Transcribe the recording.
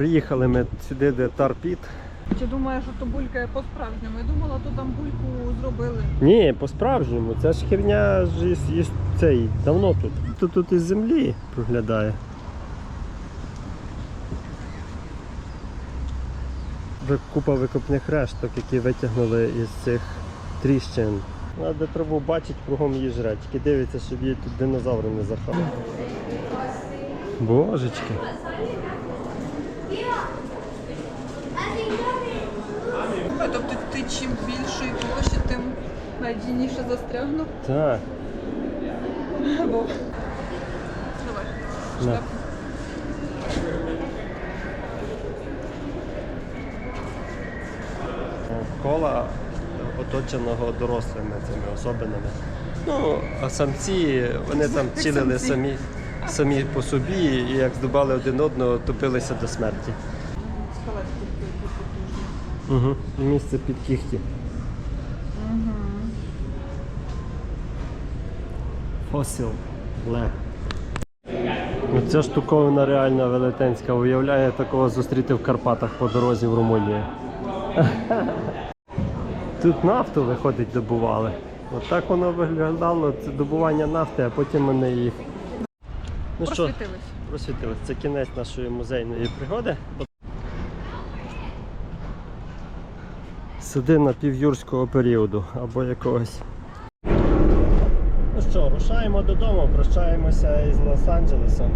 Приїхали ми сюди, де Тарпіт. Чи думаєш, що то булькає по-справжньому? Я думала, то там бульку зробили. Ні, по-справжньому. Ця ж херня ж із цей, давно тут. Тут тут із землі проглядає. Купа викопних решток, які витягнули із цих тріщин. Ну, а де траву бачить, кругом її жре. Тільки дивиться, щоб її тут динозаври не захопили. Божечки. Тобто ти чим більшої площі, тим надійніше застрягнув. Так. Або... Давай. На. Кола оточеного дорослими цими особинами. Ну, а самці, вони там цілили самі, самі по собі і як здобали один одного, топилися до смерті. Угу. Місце під кіхті. Фосіл. Ле. Ця штуковина реально велетенська. Уявляє такого зустріти в Карпатах по дорозі в Румунії. Тут нафту виходить добували. Отак воно виглядало, це добування нафти, а потім вони їх. Ну що, Просвітились. Це кінець нашої музейної пригоди. Судина півюрського періоду або якогось. Ну що, рушаємо додому, прощаємося із Лос-Анджелесом.